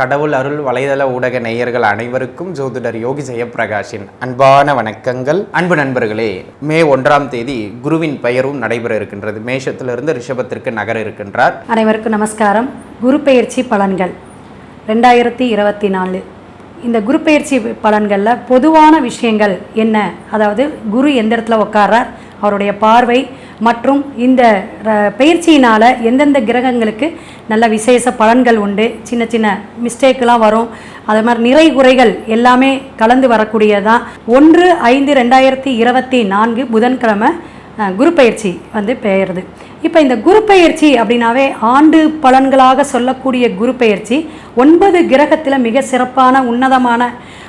கடவுள் அருள் வலைதள ஊடக நேயர்கள் அனைவருக்கும் ஜோதிடர் யோகி ஜெயப்பிரகாஷின் அன்பான வணக்கங்கள். அன்பு நண்பர்களே மே ஒன்றாம் தேதி குருவின் பெயரும் நடைபெற இருக்கின்றது. மேஷத்திலிருந்து ரிஷபத்திற்கு நகர இருக்கின்றார். அனைவருக்கும் நமஸ்காரம். குரு பெயர்ச்சி பலன்கள். ரெண்டாயிரத்தி இருபத்தி நாலு. இந்த குரு பெயர்ச்சி பலன்களில் பொதுவான விஷயங்கள் என்ன? அதாவது குரு எந்த இடத்துல உட்கார்றார் அவருடைய பார்வை மற்றும் இந்த ர- எந்தெந்த கிரகங்களுக்கு நல்ல விசேஷ பலன்கள் உண்டு சின்ன சின்ன மிஸ்டேக்கெலாம் வரும் அதே மாதிரி நிறை குறைகள் எல்லாமே கலந்து வரக்கூடியதான் ஒன்று ஐந்து ரெண்டாயிரத்தி இருபத்தி நான்கு புதன்கிழமை குரு பயிற்சி வந்து பெயருது. இப்போ இந்த குரு பயிற்சி அப்படின்னாவே ஆண்டு பலன்களாக சொல்லக்கூடிய குரு பயிற்சி ஒன்பது கிரகத்தில் மிக சிறப்பான உன்னதமான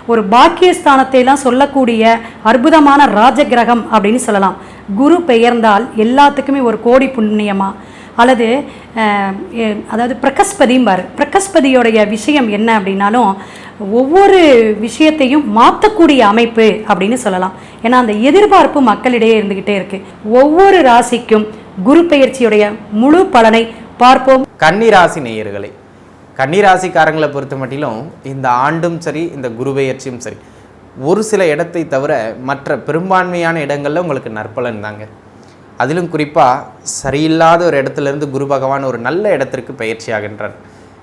ஒரு பாக்கியஸ்தானத்தைலாம் சொல்லக்கூடிய அற்புதமான ராஜ கிரகம் அப்படின்னு சொல்லலாம். குரு பெயர்ந்தால் எல்லாத்துக்குமே ஒரு கோடி புண்ணியமா? அல்லது அதாவது பிரகஸ்பதிம்பார். பிரகஸ்பதியோடைய விஷயம் என்ன அப்படின்னாலும் ஒவ்வொரு விஷயத்தையும் மாற்றக்கூடிய அமைப்பு அப்படின்னு சொல்லலாம். ஏன்னா அந்த எதிர்பார்ப்பு மக்களிடையே இருந்துக்கிட்டே இருக்கு. ஒவ்வொரு ராசிக்கும் குரு பெயர்ச்சியுடைய முழு பலனை பார்ப்போம். கன்னிராசி நேயர்களை கன்னிராசிக்காரங்களை பொறுத்த மட்டிலும் இந்த ஆண்டும் சரி இந்த குரு பெயர்ச்சியும் சரி ஒரு சில இடத்தை தவிர மற்ற பெரும்பான்மையான இடங்களில் உங்களுக்கு நற்பலன் தாங்க. அதிலும் குறிப்பாக சரியில்லாத ஒரு இடத்துலேருந்து குரு பகவான் ஒரு நல்ல இடத்திற்கு பயிற்சி ஆகின்றார்.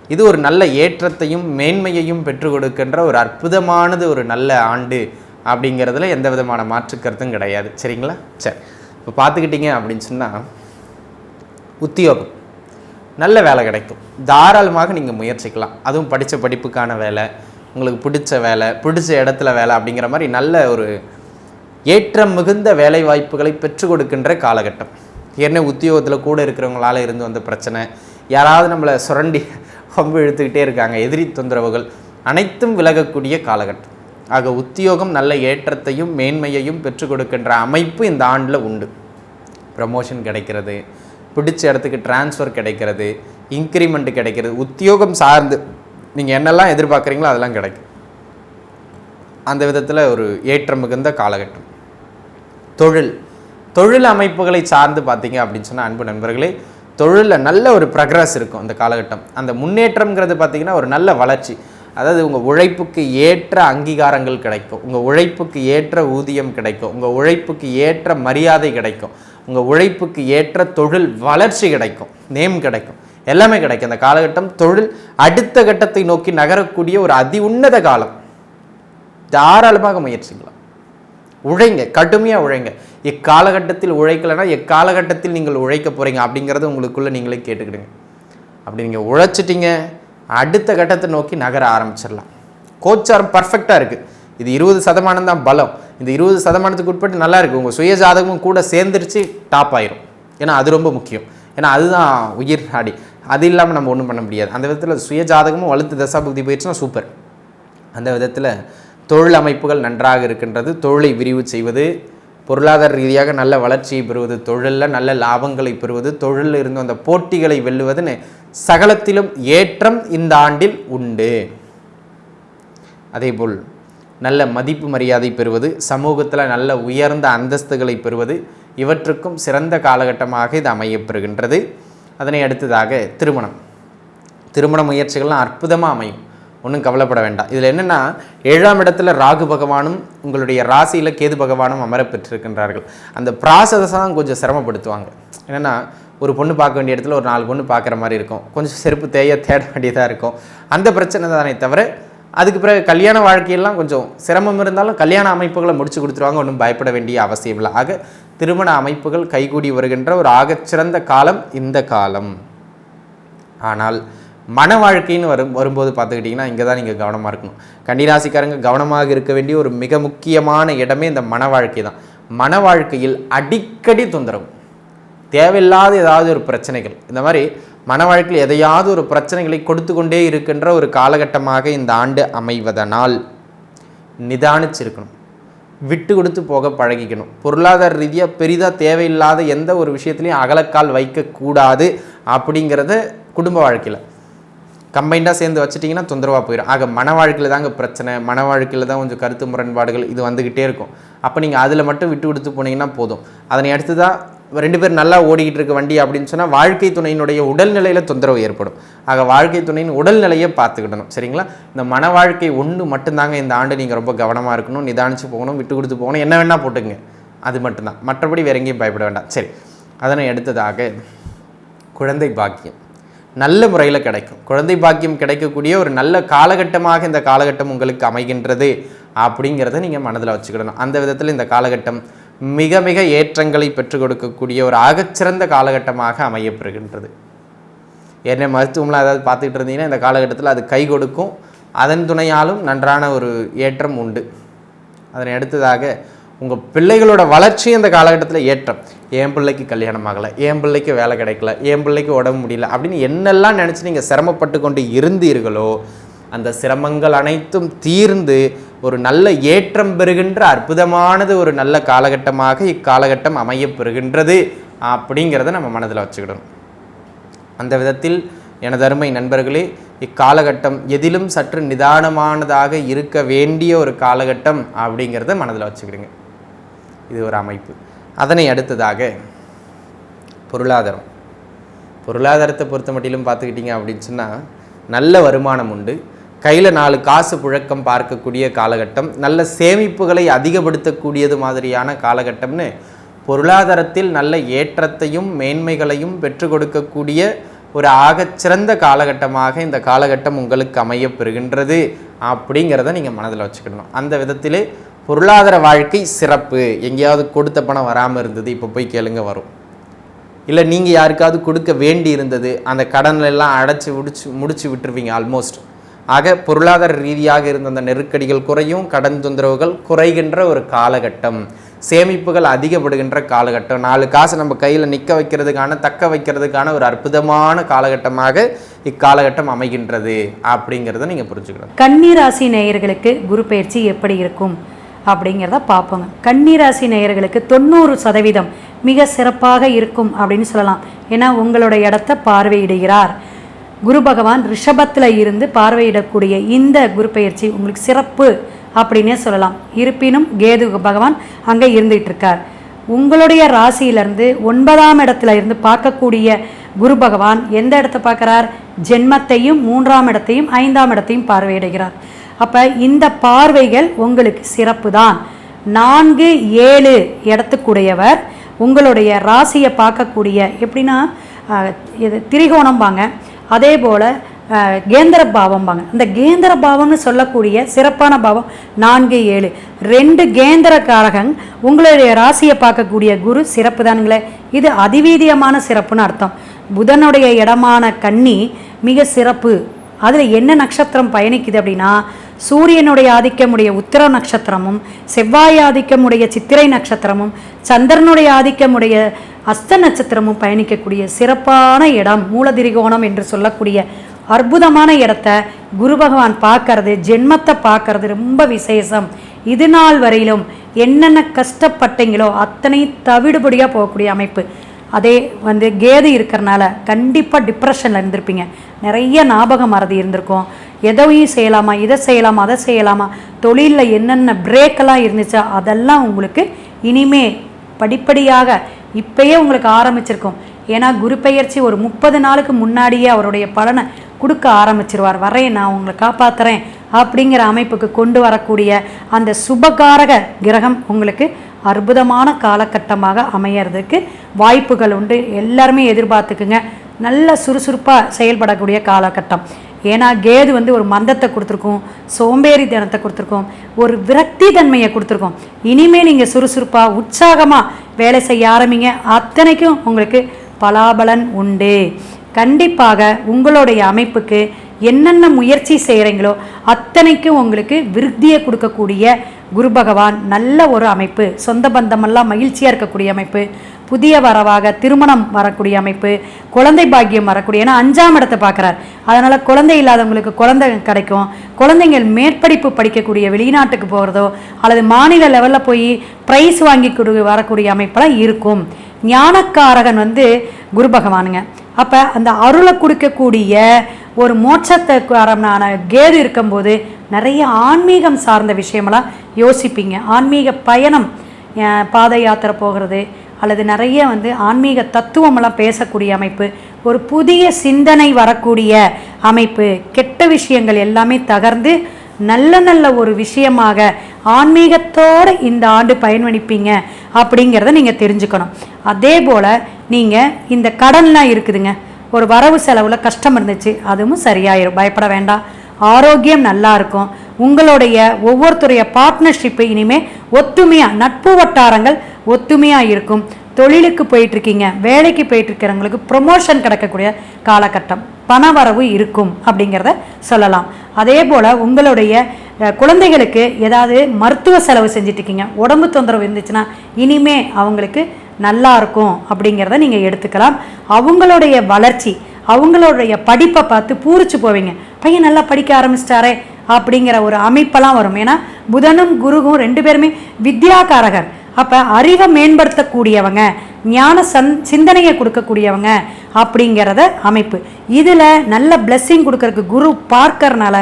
இது ஒரு நல்ல ஏற்றத்தையும் மேன்மையையும் பெற்றுக் கொடுக்கின்ற ஒரு அற்புதமானது ஒரு நல்ல ஆண்டு அப்படிங்கிறதுல எந்த விதமான மாற்று கருத்தும் கிடையாது. சரிங்களா? சரி. இப்போ பார்த்துக்கிட்டிங்க அப்படின்னு சொன்னால் உத்தியோகம். நல்ல வேலை கிடைக்கும். தாராளமாக நீங்கள் முயற்சிக்கலாம். அதுவும் படித்த படிப்புக்கான வேலை உங்களுக்கு பிடிச்ச வேலை பிடிச்ச இடத்துல வேலை அப்படிங்கிற மாதிரி நல்ல ஒரு ஏற்றம் மிகுந்த வேலை வாய்ப்புகளை பெற்றுக் கொடுக்கின்ற காலகட்டம். ஏற்கனவே உத்தியோகத்தில் கூட இருக்கிறவங்களால இருந்து வந்த பிரச்சனை. யாராவது நம்மளை சுரண்டி வம்பு இழுத்துக்கிட்டே இருக்காங்க. எதிரி தொந்தரவுகள் அனைத்தும் விலகக்கூடிய காலகட்டம். ஆக உத்தியோகம் நல்ல ஏற்றத்தையும் மேன்மையையும் பெற்றுக் கொடுக்கின்ற அமைப்பு இந்த ஆண்டில் உண்டு. ப்ரமோஷன் கிடைக்கிறது. பிடிச்ச இடத்துக்கு ட்ரான்ஸ்ஃபர் கிடைக்கிறது. இன்க்ரிமெண்ட் கிடைக்கிறது. உத்தியோகம் சார்ந்து நீங்கள் என்னெல்லாம் எதிர்பார்க்குறீங்களோ அதெல்லாம் கிடைக்கும். அந்த விதத்தில் ஒரு ஏற்றம் மிகுந்த காலகட்டம். தொழில். தொழில் அமைப்புகளை சார்ந்து பார்த்தீங்க அப்படின்னு சொன்னால் அன்பு நண்பர்களே தொழிலில் நல்ல ஒரு ப்ரக்ரஸ் இருக்கும் அந்த காலகட்டம். அந்த முன்னேற்றம்ங்கிறது பார்த்தீங்கன்னா ஒரு நல்ல வளர்ச்சி. அதாவது உங்கள் உழைப்புக்கு ஏற்ற அங்கீகாரங்கள் கிடைக்கும். உங்கள் உழைப்புக்கு ஏற்ற ஊதியம் கிடைக்கும். உங்கள் உழைப்புக்கு ஏற்ற மரியாதை கிடைக்கும். உங்கள் உழைப்புக்கு ஏற்ற தொழில் வளர்ச்சி கிடைக்கும். நேம் கிடைக்கும். எல்லாமே கிடைக்கும். அந்த காலகட்டம் தொழில் அடுத்த கட்டத்தை நோக்கி நகரக்கூடிய ஒரு அதி உன்னத காலம். தாராளமாக முயற்சிக்கலாம். உழைங்க கடுமையாக உழைங்க. இக்காலகட்டத்தில் உழைக்கலைன்னா எக்காலகட்டத்தில் நீங்கள் உழைக்க போகிறீங்க அப்படிங்கிறத உங்களுக்குள்ளே நீங்களே கேட்டுக்கிடுங்க. அப்படி நீங்கள் உழைச்சிட்டிங்க அடுத்த கட்டத்தை நோக்கி நகர ஆரம்பிச்சிடலாம். கோச்சாரம் பர்ஃபெக்டாக இருக்குது இது இருபது சதமானம் தான் பலம். இந்த இருபது சதமானத்துக்கு உட்பட்டு நல்லா இருக்குது உங்கள் சுய ஜாதகமும் கூட சேர்ந்துருச்சு டாப் ஆயிரும். ஏன்னா அது ரொம்ப முக்கியம். ஏன்னா அதுதான் உயிர் நாடி அது இல்லாமல் நம்ம ஒன்றும் பண்ண முடியாது. அந்த விதத்தில் சுய ஜாதகமும் வலுத்து தசாபுக்தி போயிடுச்சுன்னா சூப்பர் அந்த விதத்தில் தொழில் அமைப்புகள் நன்றாக இருக்கின்றது. தொழிலை விரிவு செய்வது பொருளாதார ரீதியாக நல்ல வளர்ச்சியை பெறுவது தொழிலில் நல்ல லாபங்களை பெறுவது தொழிலில் இருந்து அந்த போட்டிகளை வெல்லுவதுன்னு சகலத்திலும் ஏற்றம் இந்த ஆண்டில் உண்டு. அதேபோல் நல்ல மதிப்பு மரியாதை பெறுவது சமூகத்தில் நல்ல உயர்ந்த அந்தஸ்துகளை பெறுவது இவற்றுக்கும் சிறந்த காலகட்டமாக இது அமையப்பெறுகின்றது அதனை அடுத்ததாக திருமணம். திருமண முயற்சிகள்லாம் அற்புதமாக அமையும். ஒன்றும் கவலைப்பட வேண்டாம். இதில் என்னென்னா ஏழாம் இடத்துல ராகு பகவானும் உங்களுடைய ராசியில் கேது பகவானும் அமரப்பெற்றிருக்கின்றார்கள். அந்த ப்ராசஸை தான் கொஞ்சம் சிரமப்படுத்துவாங்க. என்னென்னா ஒரு பொண்ணு பார்க்க வேண்டிய இடத்துல ஒரு நாலு பொண்ணு பார்க்குற மாதிரி இருக்கும். கொஞ்சம் செருப்பு தேய தேட வேண்டியதாக இருக்கும். அந்த பிரச்சனை தானே தவிர அதுக்கு பிறகு கல்யாண வாழ்க்கையெல்லாம் கொஞ்சம் சிரமம் இருந்தாலும் கல்யாண அமைப்புகளை முடிச்சு கொடுத்துருவாங்க. ஒன்றும் பயப்பட வேண்டிய அவசியம் இல்லை. ஆக திருமண அமைப்புகள் கைகூடி வருகின்ற ஒரு ஆகச்சிறந்த காலம் இந்த காலம். ஆனால் மன வாழ்க்கைன்னு வரும் வரும்போது பார்த்துக்கிட்டிங்கன்னா இங்கே தான் நீங்கள் கவனமாக இருக்கணும். கன்னிராசிக்காரங்க கவனமாக இருக்க வேண்டிய ஒரு மிக முக்கியமான இடமே இந்த மன வாழ்க்கை தான். மன வாழ்க்கையில் அடிக்கடி தொந்தரவு. தேவையில்லாத ஏதாவது ஒரு பிரச்சனைகள். இந்த மாதிரி மன வாழ்க்கையில் எதையாவது ஒரு பிரச்சனைகளை கொடுத்து கொண்டே இருக்கின்ற ஒரு காலகட்டமாக இந்த ஆண்டு அமைவதனால் நிதானிச்சிருக்கணும். விட்டு கொடுத்து போக பழகிக்கணும். பொருளாதார ரீதியாக பெரிதாக தேவையில்லாத எந்த ஒரு விஷயத்துலையும் அகலக்கால் வைக்கக்கூடாது அப்படிங்கிறத குடும்ப வாழ்க்கையில். கம்பைண்டாக சேர்ந்து வச்சிட்டிங்கன்னா தொந்தரவாக போயிடும் ஆக மன வாழ்க்கையில் தாங்க பிரச்சனை. மன வாழ்க்கையில் தான் கொஞ்சம் கருத்து முரண்பாடுகள் இது வந்துக்கிட்டே இருக்கும். அப்போ நீங்கள் அதில் மட்டும் விட்டு கொடுத்து போனீங்கன்னா போதும். அதனை அடுத்து தான் ரெண்டு பேர் நல்லா ஓடிக்கிட்டு இருக்க வண்டி அப்படின்னு சொன்னால் வாழ்க்கை துணையினுடைய உடல்நிலையில் தொந்தரவு ஏற்படும். ஆக வாழ்க்கை துணையின் உடல்நிலையை பார்த்துக்கிடணும். சரிங்களா? இந்த மன வாழ்க்கை ஒன்று மட்டும்தாங்க இந்த ஆண்டு நீங்கள் ரொம்ப கவனமாக இருக்கணும் நிதானிச்சு போகணும் விட்டு கொடுத்து போகணும் என்ன வேணால் போட்டுங்க அது மட்டும்தான். மற்றபடி வேற எங்கேயும் பயப்பட வேண்டாம். சரி. அதனை எடுத்ததாக குழந்தை பாக்கியம். நல்ல முறையில் கிடைக்கும். குழந்தை பாக்கியம் கிடைக்கக்கூடிய ஒரு நல்ல காலகட்டமாக இந்த காலகட்டம் உங்களுக்கு அமைகின்றது அப்படிங்கிறத நீங்கள் மனதில் வச்சுக்கிடணும். அந்த விதத்தில் இந்த காலகட்டம் மிக மிக ஏற்றங்களை பெற்றுக் கொடுக்கக்கூடிய ஒரு ஆகச்சிறந்த காலகட்டமாக அமையப்பெறுகின்றது. என்ன மருத்துவம்லாம் ஏதாவது பார்த்துக்கிட்டு இருந்தீங்கன்னா இந்த காலகட்டத்தில் அது கை கொடுக்கும். அதன் துணையாலும் நன்றான ஒரு ஏற்றம் உண்டு. அதனை அடுத்ததாக உங்கள் பிள்ளைகளோட வளர்ச்சி இந்த காலகட்டத்தில் ஏற்றம். என் பிள்ளைக்கு கல்யாணம் ஆகலை என் பிள்ளைக்கு வேலை கிடைக்கல என் பிள்ளைக்கு உடம்பு முடியல அப்படின்னு என்னெல்லாம் நினச்சி நீங்கள் சிரமப்பட்டு கொண்டு இருந்தீர்களோ அந்த சிரமங்கள் அனைத்தும் தீர்ந்து ஒரு நல்ல ஏற்றம் பெறுகின்ற அற்புதமானது ஒரு நல்ல காலகட்டமாக இக்காலகட்டம் அமைய பெறுகின்றது அப்படிங்கிறத நம்ம மனதில் வச்சுக்கிடணும். அந்த விதத்தில் எனது அருமை நண்பர்களே இக்காலகட்டம் எதிலும் சற்று நிதானமானதாக இருக்க வேண்டிய ஒரு காலகட்டம் அப்படிங்கிறத மனதில் வச்சுக்கிடுங்க. இது ஒரு அமைப்பு. அதனை அடுத்ததாக பொருளாதாரம். பொருளாதாரத்தை பொறுத்த மட்டிலும் பார்த்துக்கிட்டிங்க அப்படின்னு சொன்னால் நல்ல வருமானம் உண்டு. கையில் நாலு காசு புழக்கம் பார்க்கக்கூடிய காலகட்டம் நல்ல சேமிப்புகளை அதிகப்படுத்தக்கூடியது மாதிரியான காலகட்டம்னு பொருளாதாரத்தில் நல்ல ஏற்றத்தையும் மேன்மைகளையும் பெற்று கொடுக்கக்கூடிய ஒரு ஆகச்சிறந்த காலகட்டமாக இந்த காலகட்டம் உங்களுக்கு அமைய பெறுகின்றது அப்படிங்கிறத நீங்கள் மனதில் வச்சுக்கணும். அந்த விதத்திலே பொருளாதார வாழ்க்கை சிறப்பு. எங்கேயாவது கொடுத்த பணம் வராமல் இருந்தது இப்போ போய் கேளுங்க வரும். இல்லை நீங்கள் யாருக்காவது கொடுக்க வேண்டி இருந்தது அந்த கடன்ல எல்லாம் அடைச்சி முடிச்சு முடிச்சு விட்டுருவீங்க ஆல்மோஸ்ட் ஆக பொருளாதார ரீதியாக இருந்த அந்த நெருக்கடிகள் குறையும் கடன் தொந்தரவுகள் குறைகின்ற ஒரு காலகட்டம். சேமிப்புகள் அதிகப்படுகின்ற காலகட்டம். நாலு காசு நம்ம கையில் நிற்க வைக்கிறதுக்கான தக்க வைக்கிறதுக்கான ஒரு அற்புதமான காலகட்டமாக இக்காலகட்டம் அமைகின்றது அப்படிங்கிறத நீங்கள் புரிஞ்சுக்கணும். கன்னிராசி நேயர்களுக்கு குரு பயிற்சி எப்படி இருக்கும் அப்படிங்கிறத பார்ப்போங்க. கன்னிராசி நேயர்களுக்கு தொண்ணூறு சதவீதம் மிக சிறப்பாக இருக்கும் அப்படின்னு சொல்லலாம். ஏன்னா உங்களோட இடத்த பார்வையிடுகிறார். குரு பகவான் ரிஷபத்தில் இருந்து பார்வையிடக்கூடிய இந்த குரு பயிற்சி உங்களுக்கு சிறப்பு அப்படின்னே சொல்லலாம். இருப்பினும் கேது பகவான் அங்கே இருந்துகிட்டு இருக்கார் உங்களுடைய ராசியிலிருந்து ஒன்பதாம் இடத்துல இருந்து பார்க்கக்கூடிய குரு பகவான் எந்த இடத்த பார்க்குறார்? ஜென்மத்தையும் மூன்றாம் இடத்தையும் ஐந்தாம் இடத்தையும் பார்வையிடுகிறார். அப்போ இந்த பார்வைகள் உங்களுக்கு சிறப்பு தான் நான்கு ஏழு இடத்துக்குடையவர் உங்களுடைய ராசியை பார்க்கக்கூடிய எப்படின்னா இது இது திரிகோணம்பாங்க. அதே போல் கேந்திர பாவம்பாங்க அந்த கேந்திர பாவம்னு சொல்லக்கூடிய சிறப்பான பாவம் நான்கு ஏழு. ரெண்டு கேந்திர காரகங் உங்களுடைய ராசியை பார்க்கக்கூடிய குரு சிறப்பு தானுங்களே. இது அதிவீதியமான சிறப்புன்னு அர்த்தம். புதனுடைய இடமான கன்னி மிக சிறப்பு. அதில் என்ன நட்சத்திரம் பயணிக்குது அப்படின்னா சூரியனுடைய ஆதிக்கமுடைய உத்திர நட்சத்திரமும் செவ்வாய் ஆதிக்கமுடைய சித்திரை நட்சத்திரமும் சந்திரனுடைய ஆதிக்கமுடைய அஸ்த நட்சத்திரமும் பயணிக்கக்கூடிய சிறப்பான இடம் மூலதிரிகோணம் என்று சொல்லக்கூடிய அற்புதமான இடத்த குரு பகவான் பார்க்கறது ஜென்மத்தை பார்க்கறது ரொம்ப விசேஷம். இது நாள் வரையிலும் என்னென்ன கஷ்டப்பட்டீங்களோ அத்தனை தவிடுபடியாக போகக்கூடிய அமைப்பு. அதே வந்து கேது இருக்கிறனால கண்டிப்பாக டிப்ரெஷனில் இருந்திருப்பீங்க. நிறைய ஞாபக மறதி இருந்திருக்கும். எதையும் செய்யலாமா இதை செய்யலாமா அதை செய்யலாமா தொழிலில் என்னென்ன பிரேக்கெல்லாம் இருந்துச்சா அதெல்லாம் உங்களுக்கு இனிமே படிப்படியாக இப்பயே உங்களுக்கு ஆரம்பிச்சிருக்கும். ஏன்னா குரு பெயர்ச்சி ஒரு முப்பது நாளுக்கு முன்னாடியே அவருடைய பலனை கொடுக்க ஆரம்பிச்சிருவார். வரேன் நான் உங்களை காப்பாத்துறேன் அப்படிங்கிற அமைப்புக்கு கொண்டு வரக்கூடிய அந்த சுபகாரக கிரகம் உங்களுக்கு அற்புதமான காலகட்டமாக அமையறதுக்கு வாய்ப்புகள் உண்டு. எல்லாருமே எதிர்பார்த்துக்குங்க. நல்ல சுறுசுறுப்பாக செயல்படக்கூடிய காலகட்டம். ஏன்னா கேது வந்து ஒரு மந்தத்தை கொடுத்துருக்கோம் சோம்பேறி தினத்தை கொடுத்துருக்கோம் ஒரு விரக்தி தன்மையை கொடுத்துருக்கோம். இனிமேல் நீங்கள் சுறுசுறுப்பாக உற்சாகமாக வேலை செய்ய ஆரம்பிங்க. அத்தனைக்கும் உங்களுக்கு பலாபலன் உண்டு. கண்டிப்பாக உங்களுடைய அமைப்புக்கு என்னென்ன முயற்சி செய்கிறீங்களோ அத்தனைக்கும் உங்களுக்கு விருத்தியை கொடுக்கக்கூடிய குரு பகவான் நல்ல ஒரு அமைப்பு. சொந்த பந்தமெல்லாம் மகிழ்ச்சியாக இருக்கக்கூடிய அமைப்பு. புதிய வரவாக திருமணம் வரக்கூடிய அமைப்பு. குழந்தை பாக்கியம் வரக்கூடிய ஏன்னா அஞ்சாம் இடத்தை பார்க்குறார். அதனால் குழந்தை இல்லாதவங்களுக்கு குழந்தை கிடைக்கும். குழந்தைங்கள் மேற்படிப்பு படிக்கக்கூடிய வெளிநாட்டுக்கு போகிறதோ அல்லது மாநில லெவலில் போய் ப்ரைஸ் வாங்கி கொடு வரக்கூடிய அமைப்பெல்லாம் இருக்கும். ஞானக்காரகன் வந்து குரு பகவானுங்க. அப்போ அந்த அருளை கொடுக்கக்கூடிய ஒரு மோட்சத்துக்காரனான கேது இருக்கும்போது நிறைய ஆன்மீகம் சார்ந்த விஷயமெல்லாம் யோசிப்பீங்க. ஆன்மீக பயணம் பாத யாத்திரை போகிறது அல்லது நிறைய வந்து ஆன்மீக தத்துவமெல்லாம் பேசக்கூடிய அமைப்பு ஒரு புதிய சிந்தனை வரக்கூடிய அமைப்பு கெட்ட விஷயங்கள் எல்லாமே தகர்ந்து நல்ல நல்ல ஒரு விஷயமாக ஆன்மீகத்தோடு இந்த ஆண்டு பயன்படுப்பீங்க அப்படிங்கிறத நீங்கள் தெரிஞ்சுக்கணும். அதே போல் நீங்கள் இந்த கடன்லாம் இருக்குதுங்க. ஒரு வரவு செலவில் கஷ்டம் இருந்துச்சு அதுவும் சரியாயிரும். பயப்பட வேண்டாம். ஆரோக்கியம் நல்லா இருக்கும். உங்களுடைய ஒவ்வொருத்தருடைய பார்ட்னர்ஷிப்பு இனிமே ஒத்துமையாக நட்பு வட்டாரங்கள் ஒத்துமையாக இருக்கும். தொழிலுக்கு போயிட்டுருக்கீங்க வேலைக்கு போயிட்டுருக்கிறவங்களுக்கு ப்ரொமோஷன் கிடைக்கக்கூடிய காலகட்டம். பணவரவு இருக்கும் அப்படிங்கிறத சொல்லலாம். அதே போல் உங்களுடைய குழந்தைகளுக்கு ஏதாவது மருத்துவ செலவு செஞ்சிட்ருக்கீங்க உடம்பு தொந்தரவு இருந்துச்சுன்னா இனிமே அவங்களுக்கு நல்லா இருக்கும் அப்படிங்கிறத நீங்கள் எடுத்துக்கலாம். அவங்களுடைய வளர்ச்சி அவங்களுடைய படிப்பை பார்த்து பூரிச்சு போவீங்க. பையன் நல்லா படிக்க ஆரம்பிச்சிட்டாரே அப்படிங்கிற ஒரு அமைப்பெல்லாம் வரும். ஏன்னா புதனும் குருகும் ரெண்டு பேருமே வித்யாகாரகர் அப்போ அறிவை மேம்படுத்தக்கூடியவங்க ஞான சன் சிந்தனையை கொடுக்கக்கூடியவங்க அப்படிங்கிறத அமைப்பு. இதில் நல்ல பிளெஸ்ஸிங் கொடுக்கறதுக்கு குரு பார்க்கறனால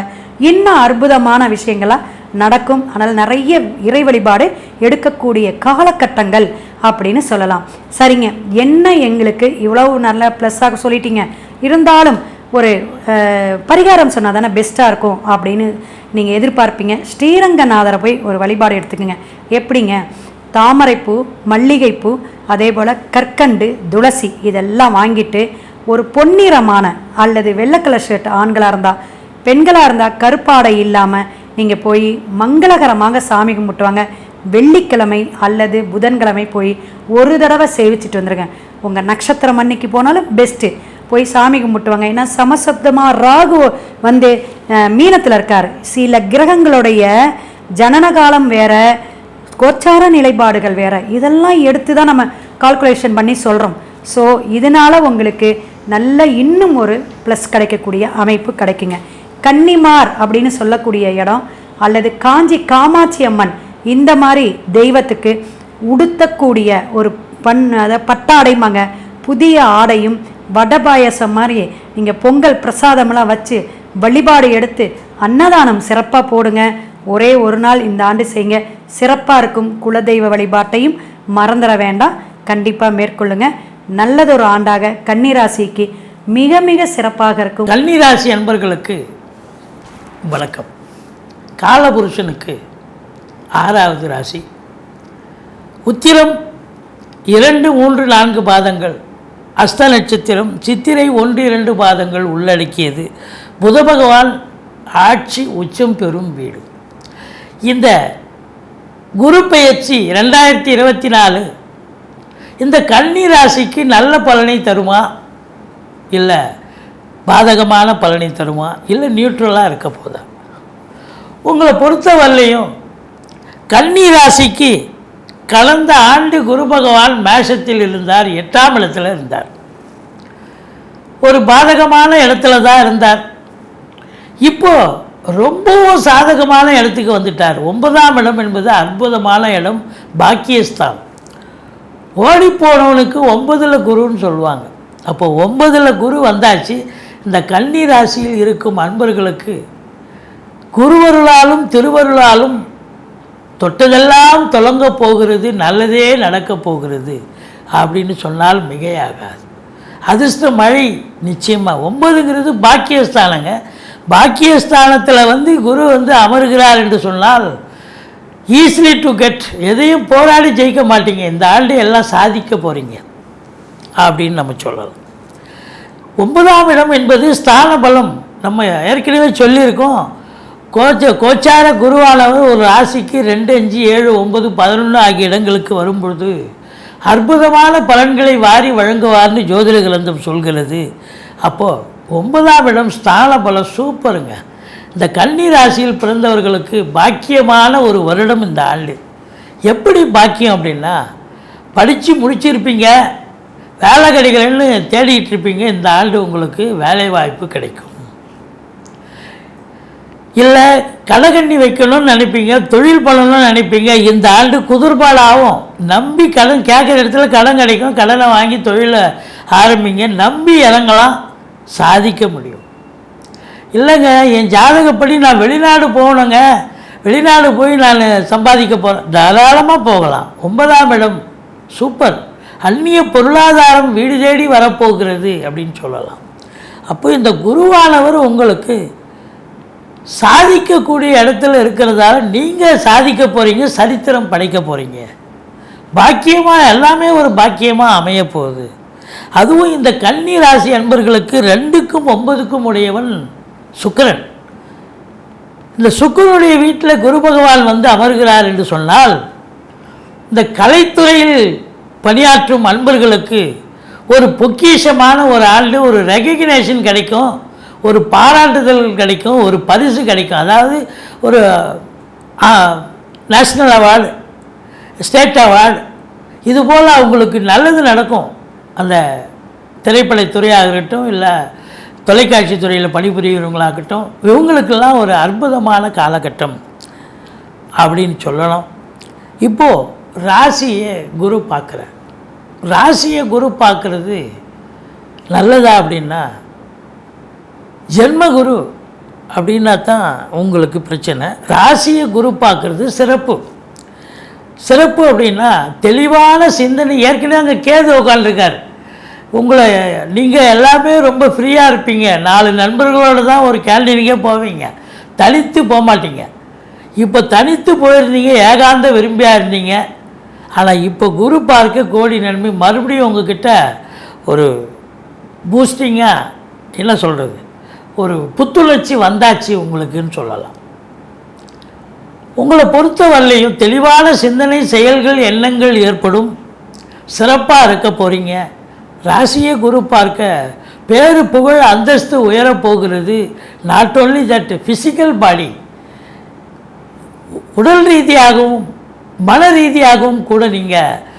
இன்னும் அற்புதமான விஷயங்களா நடக்கும். ஆனால் நிறைய இறை வழிபாடு எடுக்கக்கூடிய காலகட்டங்கள் அப்படின்னு சொல்லலாம். சரிங்க. என்ன எங்களுக்கு இவ்வளவு நல்ல ப்ளஸ்ஸாக சொல்லிட்டீங்க. இருந்தாலும் ஒரு பரிகாரம் சொன்னால் தானே பெஸ்ட்டாக இருக்கும் அப்படின்னு நீங்கள் எதிர்பார்ப்பீங்க. ஸ்ரீரங்கநாதரை போய் ஒரு வழிபாடு எடுத்துக்கோங்க. எப்படிங்க? தாமரைப்பூ மல்லிகைப்பூ அதே போல் கற்கண்டு துளசி இதெல்லாம் வாங்கிட்டு ஒரு பொன்னிறமான அல்லது வெள்ளை கலர் ஷர்ட் ஆண்களாக இருந்தால் பெண்களாக இருந்தால் கருப்பாடை இல்லாமல் நீங்கள் போய் மங்களகரமாக சாமி கும்பிட்டுவாங்க வெள்ளிக்கிழமை அல்லது புதன்கிழமை போய் ஒரு தடவை சேவிச்சிட்டு வந்துடுங்க உங்கள் நட்சத்திரம் அன்னைக்கு போனாலும் பெஸ்ட்டு போய் சாமி கும்பிட்டுவாங்க ஏன்னா சமசப்தமாக ராகு வந்து மீனத்தில் இருக்கார். சில கிரகங்களுடைய ஜனன காலம் வேற கோச்சார நிலைப்பாடுகள் வேற. இதெல்லாம் எடுத்து தான் நம்ம கால்குலேஷன் பண்ணி சொல்கிறோம் ஸோ இதனால் உங்களுக்கு நல்ல இன்னும் ஒரு ப்ளஸ் கிடைக்கக்கூடிய அமைப்பு கிடைக்குங்க. கன்னிமார் அப்படின்னு சொல்லக்கூடிய இடம் அல்லது காஞ்சி காமாட்சி அம்மன். இந்த மாதிரி தெய்வத்துக்கு உடுத்தக்கூடிய ஒரு பண் அதை பட்டாடைமாங்க புதிய ஆடையும் வடை பாயசம் மாதிரி நீங்கள் பொங்கல் பிரசாதமெல்லாம் வச்சு வழிபாடு எடுத்து அன்னதானம் சிறப்பாக போடுங்க. ஒரே ஒரு நாள் இந்த ஆண்டு செய்யுங்க. சிறப்பாக இருக்கும் குலதெய்வ வழிபாட்டையும் மறந்துட வேண்டாம். கண்டிப்பாக மேற்கொள்ளுங்க. நல்லதொரு ஆண்டாக கன்னிராசிக்கு மிக மிக சிறப்பாக இருக்கும். கன்னிராசி அன்பர்களுக்கு வணக்கம். காலபுருஷனுக்கு ஆறாவது ராசி. உத்திரம் இரண்டு மூன்று நான்கு பாதங்கள். அஸ்த நட்சத்திரம் சித்திரை ஒன்று இரண்டு பாதங்கள் உள்ளடக்கியது. புத பகவான் ஆட்சி உச்சம் பெறும் வீடு. இந்த குரு பெயர்ச்சி ரெண்டாயிரத்தி இருபத்தி நாலு இந்த கன்னி ராசிக்கு நல்ல பலனை தருமா? இல்லை. பாதகமான பலனை தருமா? இல்லை நியூட்ரலாக இருக்க போதா? உங்களை பொறுத்தவரையிலையும் கன்னி ராசிக்கு கலந்த ஆண்டு குரு பகவான் மேஷத்தில் இருந்தார் எட்டாம் இடத்துல இருந்தார். ஒரு பாதகமான இடத்துல தான் இருந்தார். இப்போ ரொம்பவும் சாதகமான இடத்துக்கு வந்துட்டார். ஒன்பதாம் இடம் என்பது அற்புதமான இடம் பாக்கியஸ்தான் ஓடி போனவனுக்கு ஒன்பதில் குருன்னு சொல்லுவாங்க. அப்போ ஒன்பதில் குரு வந்தாச்சு இந்த கன்னி ராசியில் இருக்கும் அன்பர்களுக்கு குருவருளாலும் திருவருளாலும் தொட்டதெல்லாம் தொடங்க போகிறது நல்லதே நடக்கப் போகிறது அப்படின்னு சொன்னால் மிகையாகாது. அதிர்ஷ்ட மழை நிச்சயமாக ஒன்பதுங்கிறது பாக்கியஸ்தானங்க. பாக்கியஸ்தானத்தில் வந்து குரு வந்து அமர்கிறார் என்று சொன்னால் ஈஸிலி டு கெட் எதையும் போராடி ஜெயிக்க மாட்டீங்க. இந்த ஆண்டு எல்லாம் சாதிக்க போகிறீங்க அப்படின்னு நம்ம சொல்லலாம். ஒன்பதாம் இடம் என்பது ஸ்தான பலம். நம்ம ஏற்கனவே சொல்லியிருக்கோம். கோச்ச கோச்சார குருவானவர் ஒரு ராசிக்கு ரெண்டு அஞ்சு ஏழு ஒன்பது பதினொன்று ஆகிய இடங்களுக்கு வரும்பொழுது அற்புதமான பலன்களை வாரி வழங்குவார்னு ஜோதிட கிரந்தம் சொல்கிறது. அப்போது ஒன்பதாம் இடம் ஸ்தான பலம் சூப்பருங்க. இந்த கன்னி ராசியில் பிறந்தவர்களுக்கு பாக்கியமான ஒரு வருடம் இந்த ஆண்டு. எப்படி பாக்கியம் அப்படின்னா படித்து முடிச்சிருப்பீங்க. வேலை கிடைக்கலன்னு தேடிட்டு இருப்பீங்க இந்த ஆண்டு உங்களுக்கு வேலை வாய்ப்பு கிடைக்கும். இல்லை கடகண்ணி வைக்கணும்னு நினைப்பீங்க தொழில் பண்ணணும்னு நினைப்பீங்க இந்த ஆண்டு குதிர்பாடாகும் நம்பி கடன் கேட்குற இடத்துல கடன் கிடைக்கும் கடனை வாங்கி தொழிலை ஆரம்பிங்க நம்பி இறங்கலாம் சாதிக்க முடியும். இல்லைங்க என் ஜாதகப்படி நான் வெளிநாடு போகணுங்க வெளிநாடு போய் நான் சம்பாதிக்க போகிறேன் தாராளமாக போகலாம் ஒன்பதாம் இடம் சூப்பர். அந்நிய பொருளாதாரம் வீடு தேடி வரப்போகிறது அப்படின்னு சொல்லலாம். அப்போ இந்த குருவானவர் உங்களுக்கு சாதிக்கக்கூடிய இடத்துல இருக்கிறதால நீங்கள் சாதிக்க போகிறீங்க சரித்திரம் படைக்க போகிறீங்க பாக்கியமாக எல்லாமே ஒரு பாக்கியமாக அமைய போகுது. அதுவும் இந்த கன்னி ராசி அன்பர்களுக்கு ரெண்டுக்கும் ஒன்பதுக்கும் உடையவன் சுக்கரன். இந்த சுக்கிரனுடைய வீட்டில் குரு பகவான் வந்து அமர்கிறார் என்று சொன்னால் இந்த கலைத்துறையில் பணியாற்றும் அன்பர்களுக்கு ஒரு பொக்கிஷமான ஒரு ஆண்டு ஒரு ரெகக்னேஷன் கிடைக்கும் ஒரு பாராட்டுதல் கிடைக்கும் ஒரு பரிசு கிடைக்கும். அதாவது ஒரு நேஷ்னல் அவார்டு ஸ்டேட் அவார்டு இதுபோல் அவங்களுக்கு நல்லது நடக்கும். அந்த திரைப்படத்துறையாக இருக்கட்டும் இல்லை தொலைக்காட்சி துறையில் பணிபுரிகிறவங்களாகட்டும் இவங்களுக்கெல்லாம் ஒரு அற்புதமான காலகட்டம் அப்படின்னு சொல்லணும். இப்போது ராசியை குரு பார்க்குறேன் ராசியை குரு பார்க்குறது நல்லதா அப்படின்னா ஜென்மகுரு அப்படின்னா தான் உங்களுக்கு பிரச்சனை. ராசியை குரு பார்க்குறது சிறப்பு. சிறப்பு அப்படின்னா தெளிவான சிந்தனை. ஏற்கனவே அங்கே கேது உட்காந்துருக்கார் உங்களை நீங்கள் எல்லாமே ரொம்ப ஃப்ரீயாக இருப்பீங்க. நாலு நண்பர்களோடு தான் ஒரு கேண்டீனுக்கே போவீங்க. தனித்து போக மாட்டீங்க இப்போ தனித்து போயிருந்தீங்க ஏகாந்த விரும்பியாக இருந்தீங்க. ஆனால் இப்போ குரு பார்க்க கோடி நன்மை மறுபடியும் உங்ககிட்ட ஒரு பூஸ்டிங்காக என்ன சொல்கிறது ஒரு புத்துணர்ச்சி வந்தாச்சு உங்களுக்குன்னு சொல்லலாம். உங்களை பொறுத்தவரையிலையும் தெளிவான சிந்தனை செயல்கள் எண்ணங்கள் ஏற்படும். சிறப்பாக இருக்க போகிறீங்க ராசியை குரு பார்க்க பேரு புகழ் அந்தஸ்து உயரப்போகிறது not only that physical body உடல் ரீதியாகவும் மன ரீதியாகவும் கூட நீங்கள்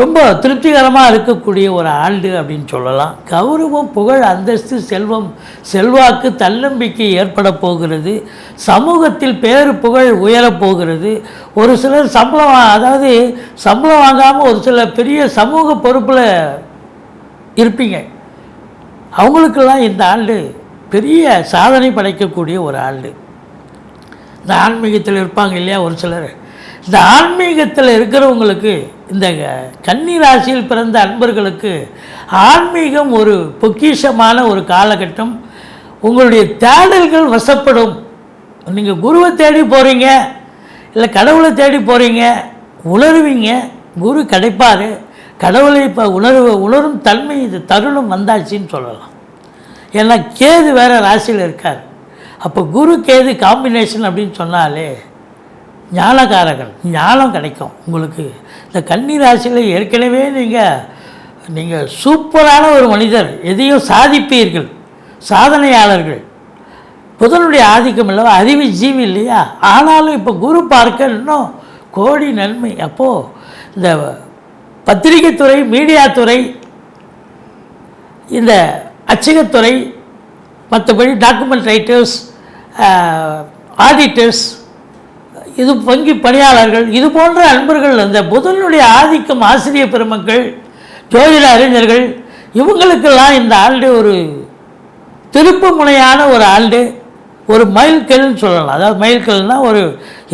ரொம்ப திருப்திகரமாக இருக்கக்கூடிய ஒரு ஆண்டு அப்படின்னு சொல்லலாம். கௌரவம் புகழ் அந்தஸ்து செல்வம் செல்வாக்கு தன்னம்பிக்கை ஏற்பட போகிறது. சமூகத்தில் பேரு புகழ் உயரப் போகிறது. ஒரு சிலர் சம்பளம் அதாவது சம்பளம் வாங்காமல் ஒரு சில பெரிய சமூக பொறுப்பில் இருப்பீங்க. அவங்களுக்கெல்லாம் இந்த ஆண்டு பெரிய சாதனை படைக்கக்கூடிய ஒரு ஆண்டு. இந்த ஆன்மீகத்தில் இருப்பாங்க இல்லையா ஒரு சிலர்? இந்த ஆன்மீகத்தில் இருக்கிறவங்களுக்கு இந்த கன்னி ராசியில் பிறந்த அன்பர்களுக்கு ஆன்மீகம் ஒரு பொக்கிஷமான ஒரு காலகட்டம். உங்களுடைய தேடல்கள் வசப்படும். நீங்கள் குருவை தேடி போகிறீங்க இல்லை கடவுளை தேடி போகிறீங்க உணருவீங்க. குரு கிடைப்பார். கடவுளை இப்போ உணர்வு உணரும் தன்மை இது தருணம் வந்தாச்சுன்னு சொல்லலாம். ஏன்னா கேது வேறு ராசியில் இருக்கார். அப்போ குரு கேது காம்பினேஷன் அப்படின்னு சொன்னாலே ஞானகாரகன் ஞானம் கிடைக்கும். உங்களுக்கு இந்த கன்னி ராசியில் ஏற்கனவே நீங்கள் நீங்கள் சூப்பரான ஒரு மனிதர். எதையும் சாதிப்பீர்கள் சாதனையாளர்கள். புதனுடைய ஆதிக்கம் இல்லவா? அறிவு ஜீவி இல்லையா? ஆனாலும் இப்போ குரு பார்க்க இன்னும் கோடி நன்மை. அப்போது இந்த பத்திரிகை துறை மீடியா துறை இந்த அச்சகத்துறை மற்றபடி டாக்குமெண்ட் ரைட்டர்ஸ் ஆடிட்டர்ஸ் இது வங்கி பணியாளர்கள் இது போன்ற அன்பர்கள் அந்த புதனுடைய ஆதிக்கம் ஆசிரிய பெருமக்கள் ஜோதிட அறிஞர்கள் இவங்களுக்கெல்லாம் இந்த ஆண்டு ஒரு திருப்பு முனையான ஒரு ஆண்டு ஒரு மைல்கல்னு சொல்லலாம். அதாவது மைல்கல்னா ஒரு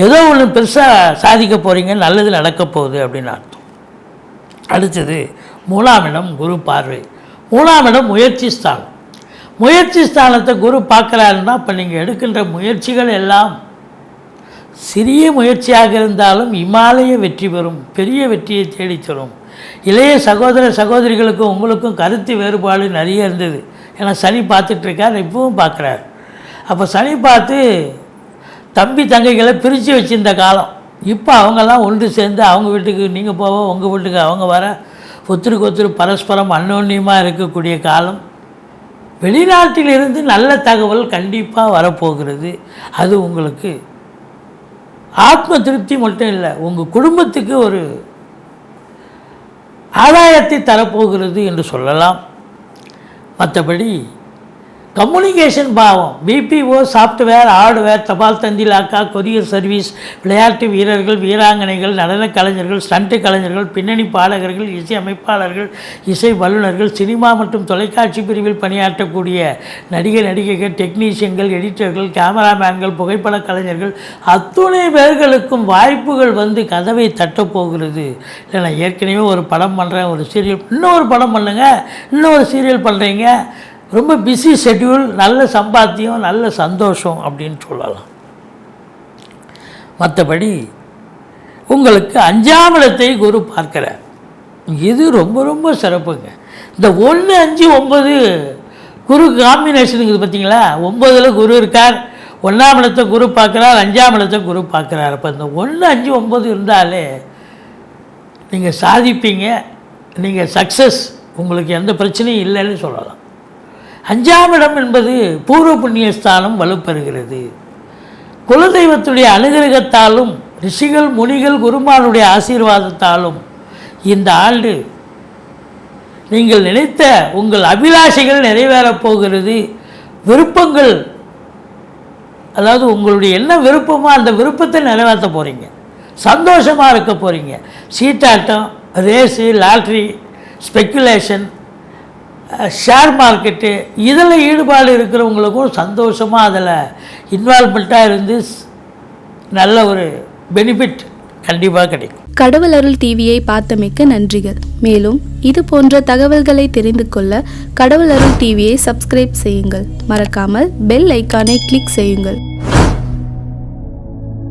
ஏதோ ஒன்று பெருசாக சாதிக்க போகிறீங்க நல்லது நடக்க போகுது அப்படின்னு அர்த்தம். அடுத்தது மூணாம் இடம் குரு பார்வை. மூணாம் இடம் முயற்சி ஸ்தானம். முயற்சி ஸ்தானத்தை குரு பார்க்குறாருன்னா இப்போ நீங்கள் எடுக்கின்ற முயற்சிகள் எல்லாம் சிறிய முயற்சியாக இருந்தாலும் இமாலய வெற்றி பெறும் பெரிய வெற்றியை தேடித் தரும். இளைய சகோதர சகோதரிகளுக்கும் உங்களுக்கும் கருத்து வேறுபாடு நிறைய இருந்தது. ஏன்னா சனி பார்த்துட்ருக்கார் இப்பவும் பார்க்குறாரு. அப்போ சனி பார்த்து தம்பி தங்கைகளை பிரித்து வச்சிருந்த காலம். இப்போ அவங்கெல்லாம் ஒன்று சேர்ந்து அவங்க வீட்டுக்கு நீங்கள் போக உங்கள் வீட்டுக்கு அவங்க வர ஒத்துருக்கு ஒத்துரு பரஸ்பரம் அன்னோன்யமாக இருக்கக்கூடிய காலம். வெளிநாட்டிலிருந்து நல்ல தகவல் கண்டிப்பாக வரப்போகிறது. அது உங்களுக்கு ஆத்ம திருப்தி மட்டும் இல்லை உங்கள் குடும்பத்துக்கு ஒரு ஆதாயத்தை தரப்போகிறது என்று சொல்லலாம். மற்றபடி கம்யூனிகேஷன் பாவம். பிபிஓ சாஃப்ட்வேர் ஹார்ட்வேர் தபால் தந்தி லாக்கா கொரியர் சர்வீஸ் விளையாட்டு வீரர்கள் வீராங்கனைகள் நடனக் கலைஞர்கள் ஸ்டண்ட் கலைஞர்கள் பின்னணி பாடகர்கள் இசை அமைப்பாளர்கள் இசை வல்லுநர்கள் சினிமா மற்றும் தொலைக்காட்சி பிரிவில் பணியாற்றக்கூடிய நடிகர் நடிகைகள் டெக்னீஷியன்கள் எடிட்டர்கள் கேமராமேன்கள் புகைப்பட கலைஞர்கள் அத்துணை பேர்களுக்கும் வாய்ப்புகள் வந்து கதவை தட்டப் போகிறது. இல்லை நான் ஏற்கனவே ஒரு படம் பண்ணுறேன் ஒரு சீரியல் இன்னொரு படம் பண்ணுங்கள் இன்னொரு சீரியல் பண்ணுறீங்க ரொம்ப பிஸி ஷெட்யூல் நல்ல சம்பாத்தியம் நல்ல சந்தோஷம் அப்படின்னு சொல்லலாம். மற்றபடி உங்களுக்கு அஞ்சாம் இடத்தை குரு பார்க்கிறார். இது ரொம்ப ரொம்ப சிறப்புங்க. இந்த ஒன்று அஞ்சு ஒம்பது குரு காம்பினேஷனுக்கு பார்த்தீங்களா? ஒம்பதில் குரு இருக்கார். ஒன்றாம் இடத்தை குரு பார்க்குறார் அஞ்சாம் இடத்தை குரு பார்க்குறார். அப்போ இந்த ஒன்று அஞ்சு ஒம்பது இருந்தாலே நீங்கள் சாதிப்பீங்க. நீங்கள் சக்ஸஸ் உங்களுக்கு எந்த பிரச்சனையும் இல்லைன்னு சொல்லலாம். அஞ்சாம் இடம் என்பது பூர்வ புண்ணிய ஸ்தானம் வலுப்பெறுகிறது. குலதெய்வத்துடைய அனுகிரகத்தாலும் ரிஷிகள் முனிகள் குருமானுடைய ஆசீர்வாதத்தாலும் இந்த ஆண்டு நீங்கள் நினைத்த உங்கள் அபிலாஷைகள் நிறைவேறப் போகிறது. விருப்பங்கள் அதாவது உங்களுடைய என்ன விருப்பமோ அந்த விருப்பத்தை நிறைவேற்ற போகிறீங்க சந்தோஷமாக இருக்க போகிறீங்க சீட்டாட்டம் race lottery speculation share market இதில் ஈடுபாடு இருக்கிறவங்களுக்கும் சந்தோஷமாக அதில் இன்வால்மெண்ட்டாக இருந்து நல்ல ஒரு பெனிஃபிட் கண்டிப்பாக கிடைக்கும். கடவுள் அருள் டிவியை பார்த்தமைக்க நன்றிகள். மேலும் இது போன்ற தகவல்களை தெரிந்து கொள்ள கடவுள் அருள் டிவியை சப்ஸ்கிரைப் செய்யுங்கள். மறக்காமல் பெல் ஐக்கானை கிளிக் செய்யுங்கள்.